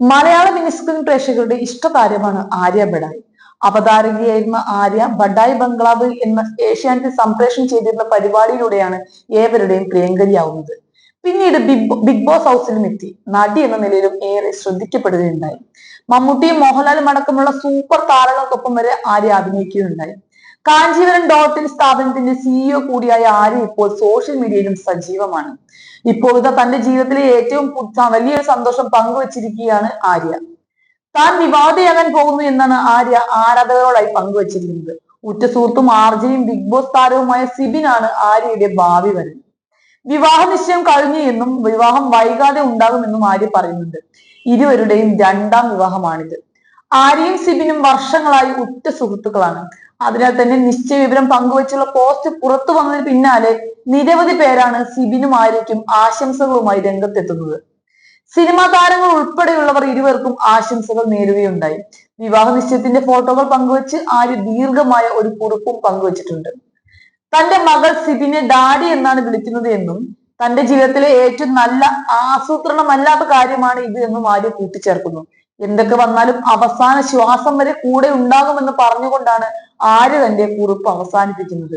മലയാള mini screen പ്രേക്ഷകരുടെ ഇഷ്ടതാരമാണ് ആര്യ ബഡായി. അവതാരകയായിരുന്ന ആര്യ ബഡായി ബംഗ്ലാവ് എന്ന ഏഷ്യാനെറ്റ് സംപ്രേഷണം ചെയ്തിരുന്ന പരിപാടിയിലൂടെയാണ് ഏവരുടെയും പ്രിയങ്കരിയാവുന്നത്. പിന്നീട് ബിഗ് ബിഗ് ബോസ് ഹൗസിലും എത്തി. നടി എന്ന നിലയിലും ഏറെ ശ്രദ്ധിക്കപ്പെടുകയുണ്ടായി. മമ്മൂട്ടിയും മോഹൻലാലും അടക്കമുള്ള സൂപ്പർ താരങ്ങൾക്കൊപ്പം വരെ ആര്യ അഭിനയിക്കുകയുണ്ടായി. കാഞ്ചീവരം ഡോട്ട് ഇൻ സ്ഥാപനത്തിന്റെ സിഇഒ കൂടിയായ ആര്യ ഇപ്പോൾ സോഷ്യൽ മീഡിയയിലും സജീവമാണ്. ഇപ്പോൾ ഇതാ തന്റെ ജീവിതത്തിലെ ഏറ്റവും വലിയൊരു സന്തോഷം പങ്കുവച്ചിരിക്കുകയാണ് ആര്യ. താൻ വിവാദയാകാൻ പോകുന്നു എന്നാണ് ആര്യ ആരാധകരോടായി പങ്കുവച്ചിരിക്കുന്നത്. ഉറ്റ സുഹൃത്തും ആർജയും ബിഗ് ബോസ് താരവുമായ സിബിനാണ് ആര്യയുടെ ഭാവി വരുന്നത്. വിവാഹ നിശ്ചയം കഴിഞ്ഞു എന്നും വിവാഹം വൈകാതെ ഉണ്ടാകുമെന്നും ആര്യ പറയുന്നുണ്ട്. ഇരുവരുടെയും രണ്ടാം വിവാഹമാണിത്. ആര്യയും സിബിനും വർഷങ്ങളായി ഉറ്റ സുഹൃത്തുക്കളാണ്. അതിനാൽ തന്നെ നിശ്ചയ വിവരം പങ്കുവച്ചുള്ള പോസ്റ്റ് പുറത്തു വന്നതിന് പിന്നാലെ നിരവധി പേരാണ് സിബിനുമായിരിക്കും ആശംസകളുമായി രംഗത്തെത്തുന്നത്. സിനിമാ താരങ്ങൾ ഉൾപ്പെടെയുള്ളവർ ഇരുവർക്കും ആശംസകൾ നേരുകയുണ്ടായി. വിവാഹ നിശ്ചയത്തിന്റെ ഫോട്ടോകൾ പങ്കുവച്ച് ആര്യ ദീർഘമായ ഒരു കുറിപ്പും പങ്കുവച്ചിട്ടുണ്ട്. തന്റെ മകൾ സിബിനെ ഡാഡി എന്നാണ് വിളിക്കുന്നത് എന്നും തന്റെ ജീവിതത്തിലെ ഏറ്റവും നല്ല ആസൂത്രണമല്ലാത്ത കാര്യമാണ് ഇത് എന്നും ആര്യ കൂട്ടിച്ചേർക്കുന്നു. എന്തൊക്കെ വന്നാലും അവസാന ശ്വാസം വരെ കൂടെ ഉണ്ടാകുമെന്ന് പറഞ്ഞുകൊണ്ടാണ് ആര്യ തന്റെ കുറിപ്പ് അവസാനിപ്പിക്കുന്നത്?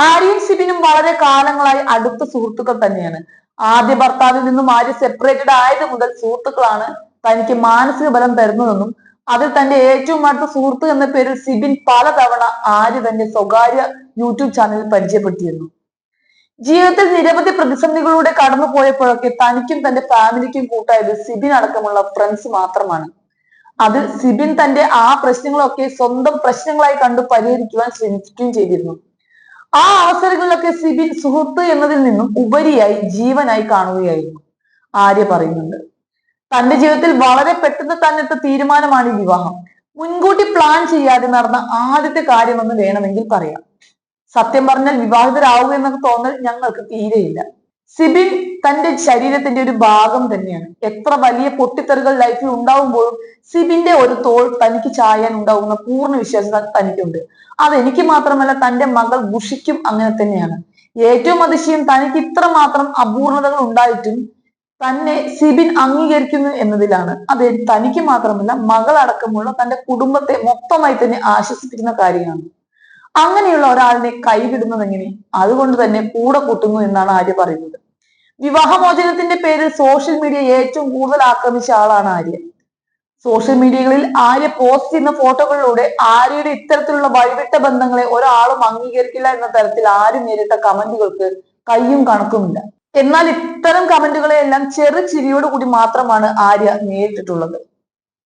ആര്യയും സിബിനും വളരെ കാലങ്ങളായി അടുത്ത സുഹൃത്തുക്കൾ തന്നെയാണ്. ആദ്യ ഭർത്താവിൽ നിന്നും ആര്യ സെപ്പറേറ്റഡ് ആയത് മുതൽ സുഹൃത്തുക്കളാണ് തനിക്ക് മാനസിക ബലം തരുന്നതെന്നും അതിൽ തന്റെ ഏറ്റവും അടുത്ത സുഹൃത്ത് എന്ന പേരിൽ സിബിൻ പലതവണ ആര്യ തന്റെ സ്വകാര്യ യൂട്യൂബ് ചാനലിൽ പരിചയപ്പെടുത്തിയിരുന്നു ജീവിതത്തിൽ നിരവധി പ്രതിസന്ധികളിലൂടെ കടന്നു പോയപ്പോഴൊക്കെ തനിക്കും തന്റെ ഫാമിലിക്കും കൂട്ടായത് സിബിൻ അടക്കമുള്ള ഫ്രണ്ട്സ് മാത്രമാണ്. അതിൽ സിബിൻ തന്റെ ആ പ്രശ്നങ്ങളൊക്കെ സ്വന്തം പ്രശ്നങ്ങളായി കണ്ട് പരിഹരിക്കുവാൻ ശ്രമിക്കുകയും ചെയ്തിരുന്നു. ആ അവസരങ്ങളിലൊക്കെ സിബിൻ സുഹൃത്ത് എന്നതിൽ നിന്നും ഉപരിയായി ജീവനായി കാണുകയായിരുന്നു. ആര്യ പറയുന്നുണ്ട് തന്റെ ജീവിതത്തിൽ വളരെ പെട്ടെന്ന് തന്നെ തീരുമാനമാണ് വിവാഹം. മുൻകൂട്ടി പ്ലാൻ ചെയ്യാതെ നടന്ന ആദ്യത്തെ കാര്യമെന്ന് വേണമെങ്കിൽ പറയാം. സത്യം പറഞ്ഞാൽ വിവാഹിതരാവുക എന്നൊക്കെ തോന്നൽ ഞങ്ങൾക്ക് തീരെയില്ല. സിബിൻ തന്റെ ശരീരത്തിന്റെ ഒരു ഭാഗം തന്നെയാണ്. എത്ര വലിയ പൊട്ടിത്തെറികൾ ലൈഫിൽ ഉണ്ടാവുമ്പോഴും സിബിന്റെ ഒരു തോൾ തനിക്ക് ചായാൻ ഉണ്ടാവുന്ന പൂർണ വിശ്വാസം തനിക്കുണ്ട്. അതെനിക്ക് മാത്രമല്ല തന്റെ മകൾ ഗുഷിക്കും അങ്ങനെ തന്നെയാണ്. ഏറ്റവും അതിശയം തനിക്ക് ഇത്ര മാത്രം അപൂർണതകൾ ഉണ്ടായിട്ടും തന്നെ സിബിൻ അംഗീകരിക്കുന്നു എന്നതിലാണ്. അത് തനിക്ക് മാത്രമല്ല മകൾ അടക്കമുള്ള തന്റെ കുടുംബത്തെ മൊത്തമായി തന്നെ ആശ്വസിപ്പിക്കുന്ന കാര്യമാണ്. അങ്ങനെയുള്ള ഒരാളിനെ കൈവിടുന്നത് എങ്ങനെ? അതുകൊണ്ട് തന്നെ കൂടെ കൂട്ടുന്നു എന്നാണ് ആര്യ പറയുന്നത്. വിവാഹമോചനത്തിന്റെ പേരിൽ സോഷ്യൽ മീഡിയ ഏറ്റവും കൂടുതൽ ആക്രമിച്ച ആളാണ് ആര്യ. സോഷ്യൽ മീഡിയകളിൽ ആര്യ പോസ്റ്റ് ചെയ്യുന്ന ഫോട്ടോകളിലൂടെ ആര്യയുടെ ഇത്തരത്തിലുള്ള വഴിവിട്ട ബന്ധങ്ങളെ ഒരാളും അംഗീകരിക്കില്ല എന്ന തരത്തിൽ ആരും നേരിട്ട കമന്റുകൾക്ക് കയ്യും കണക്കുമില്ല. എന്നാൽ ഇത്തരം കമന്റുകളെല്ലാം ചെറു ചിരിയോടുകൂടി മാത്രമാണ് ആര്യ നേരിട്ടിട്ടുള്ളത്.